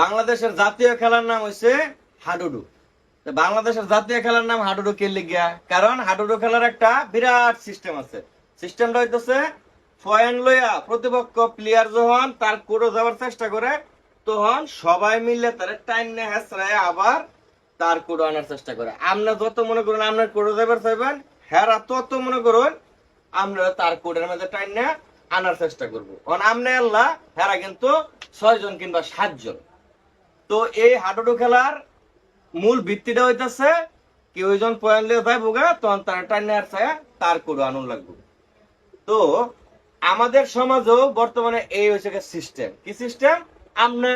বাংলাদেশের জাতীয় খেলার নাম হচ্ছে হাডুডু। বাংলাদেশের জাতীয় খেলার নাম হাডুডু কে লিগিয়া? কারণ হাডুডু খেলার একটা বিরাট সিস্টেম আছে। সিস্টেমটা হইতেছে পয়েন্ট লইয়া প্রতিপক্ষ প্লেয়ার যখন তার কোড়ো যাওয়ার চেষ্টা করে, তখন সবাই মিলে তার টাইম নিয়ে হেসরায় আবার তার কোড়ো আনার চেষ্টা করে। আমরা যত মনে করুন আপনার কোড়ো যাবার চাইবেন হেরা তত মনে করুন আমরা তার কোডের মধ্যে টাইম নিয়ে আনার চেষ্টা করব। কারণ আমরা আল্লাহ হেরা কিন্তু ছয় জন কিংবা সাতজন। তো এই হাডুডু খেলার মূল ভিত্তিটা হইতাছে কেউ জন পয়েন্ট লিয়ে যাইব গা, তখন তার নিয়ে আসছে তার কোডো আনুন লাগবে। তো আমাদের সমাজও বর্তমানে এই হয়েছে সিস্টেম কি সিস্টেম আপনি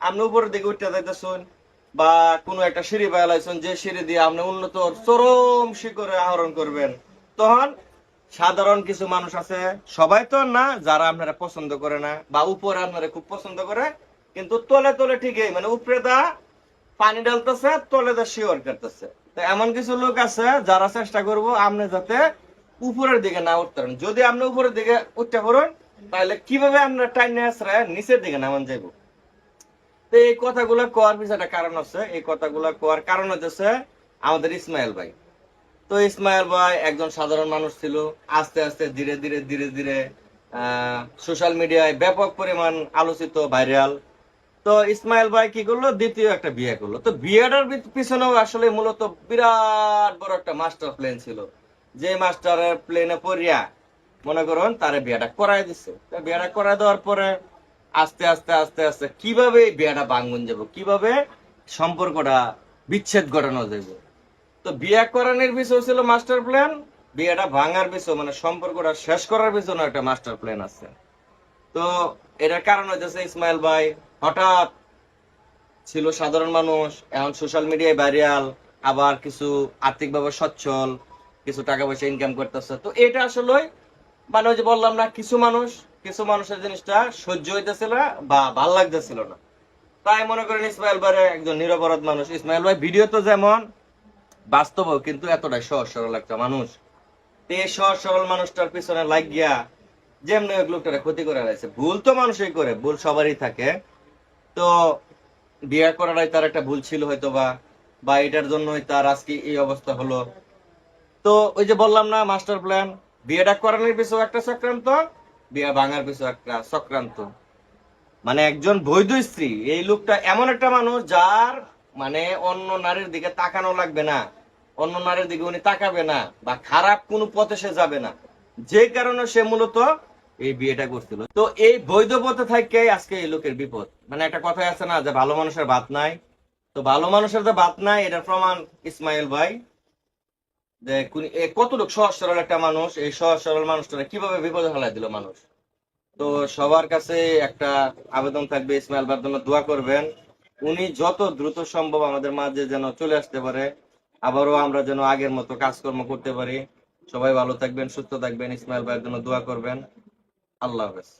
আপনি উপরের দিকে উঠতে যাইতেছেন বা কোনো একটা সিঁড়ি বেলাইছেন যে সিঁড়ি দিয়ে আপনি উন্নত চরম শিখরে আহরণ করবেন। তখন সাধারণ কিছু মানুষ আছে, সবাই তো না, যারা আপনারা পছন্দ করে না বা উপরে আপনারা খুব পছন্দ করে কিন্তু তলে তলে ঠিকই মানে উপরে দা পানি ডালতেছে তলে দা শিওর করতেছে। তো এমন কিছু লোক আছে যারা চেষ্টা করব আপনি যাতে উপরের দিকে না উঠতে পারেন যদি আপনি উপরের দিকে উঠতে পারেন, তাহলে কীভাবে আপনার টাইম নিয়ে নিচের দিকে নামান যাইব? তো এই কথাগুলো কোয়ার পিছনে কারণ আছে। এই কথাগুলো কোয়ার কারণ হচ্ছে আমাদের ইসমাইল ভাই। তো ইসমাইল ভাই একজন সাধারণ মানুষ ছিল। আস্তে আস্তে ধীরে ধীরে ধীরে ধীরে সোশ্যাল মিডিয়ায় ব্যাপক পরিমাণ আলোচিত ভাইরাল তো ইসমাইল ভাই কি করল? দ্বিতীয় একটা বিয়ে করল। তো বিয়েটার পিছনেও আসলে মূলত বিরাট বড় একটা মাস্টার প্ল্যান ছিল। যে মাস্টারের প্লেনে পড়িয়া, মনে করুন, তারে বিয়েটা করাই দিচ্ছে বিয়েটা করাই দেওয়ার পরে আস্তে আস্তে আস্তে আস্তে কীভাবে বিয়েটা ভাঙ্গন যাব? কীভাবে সম্পর্কটা বিচ্ছেদ ঘটানো যাবে? তো বিয়ে করানোর বিষয় ছিল মাস্টার প্ল্যান বিয়েটা ভাঙার বিষয় মানে সম্পর্কটা শেষ করার পিছনে একটা মাস্টার প্ল্যান আছে। তো এটার কারণ হচ্ছে ইসমাইল ভাই, হঠাৎ ছিল সাধারণ মানুষ, এখন সোশ্যাল মিডিয়ায় ভাইরাল আবার কিছু আর্থিকভাবে সচ্ছল, কিছু টাকা পয়সা ইনকাম করতেছে। তো এটা আসলে মানে ওই যে বললাম না, কিছু মানুষ, কিছু মানুষের জিনিসটা সহ্য হইতেছিল বা ভালো লাগতেছিল না। তাই মনে করেন ইসমাইল ভাই একজন নিরপরাধ মানুষ। ইসমাইল ভাই ভিডিও তো যেমন বাস্তব কিন্তু এতটাই সহজ সরল একটা মানুষ। এই সহজ সরল মানুষটার পিছনে লাগ গিয়া যেমনি ওই লোকটারে ক্ষতি করে রয়েছে ভুল তো মানুষই করে, ভুল সবারই থাকে। তো বিয়ে করাটাই তার একটা ভুল ছিল হয়তো বা বা এটার জন্যই তার আজকে এই অবস্থা হলো। তো ওই যে বললাম না, মাস্টার প্ল্যান, বিয়েটা করানোর পিছু একটা চক্রান্ত, বিয়ে ভাঙার পিছু একটা চক্রান্ত। মানে একজন বৈধ স্ত্রী, এই লোকটা এমন একটা মানুষ যার মানে অন্য নারীর দিকে তাকানো লাগবে না, অন্য নারীর দিকে উনি তাকাবে না, বা খারাপ কোনো পথে সে যাবে না। যে কারণে সে মূলত এই বিয়েটা করছিল। তো এই বৈধ পথে থাকে আজকে এই লোকের বিপদ। মানে একটা কথাই আছে না যে ভালো মানুষের ভাত নাই। তো ভালো মানুষের যে ভাত নাই, এটার প্রমাণ ইসমাইল ভাই। যে এ কতটুকু সহজ সরল একটা মানুষ, এই সহজ সরল মানুষটা কীভাবে বিপদে ফেলাই দিল মানুষ? তো সবার কাছে একটা আবেদন থাকবে, ইসমাইল ভাইয়ের জন্য দোয়া করবেন। উনি যত দ্রুত সম্ভব আমাদের মাঝে যেন চলে আসতে পারে, আবারও আমরা যেন আগের মতো কাজকর্ম করতে পারি। সবাই ভালো থাকবেন, সুস্থ থাকবেন, ইসমাইল ভাইয়ের জন্য দোয়া করবেন। আল্লাহ হাফেজ